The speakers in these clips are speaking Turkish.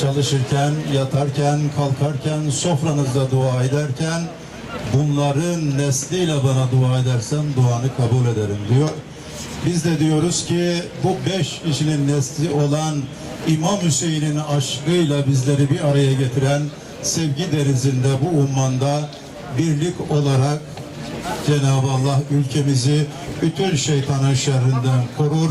çalışırken, yatarken, kalkarken, sofranızda dua ederken bunların nesliyle bana dua edersen duanı kabul ederim diyor. Biz de diyoruz ki bu beş kişinin nesli olan İmam Hüseyin'in aşkıyla bizleri bir araya getiren sevgi denizinde bu ummanda birlik olarak Cenab-ı Allah ülkemizi bütün şeytanın şerrinden korur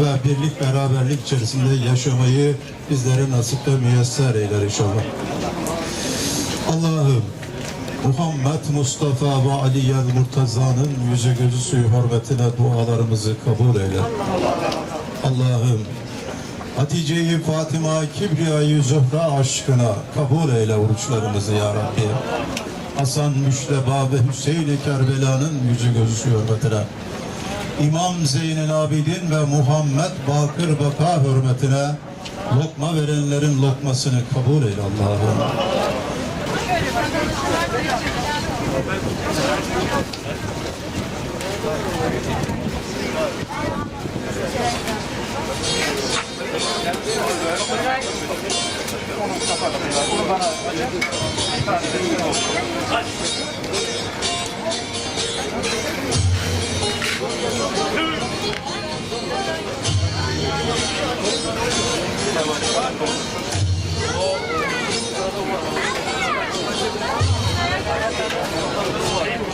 ve birlik beraberlik içerisinde yaşamayı bizlere nasip ve müyesser eyler inşallah. Allah'ım Muhammed Mustafa ve Ali el Murtaza'nın yüzü gözü suyu hürmetine dualarımızı kabul eyle. Allah'ım Hatice'yi Fatıma Kibriya'yı Zühra aşkına kabul eyle oruçlarımızı ya Rabbi. Hasan Müşteba ve Hüseyin-i Kerbela'nın yüzü gözüküyor mesela. İmam Zeynel Abidin ve Muhammed Bakır Baka hürmetine lokma verenlerin lokmasını kabul eyle Allah'ım. Onun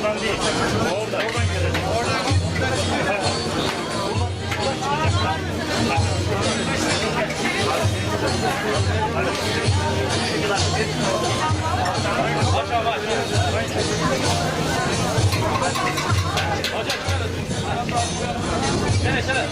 Oradan değil. Oradan. Evet, evet.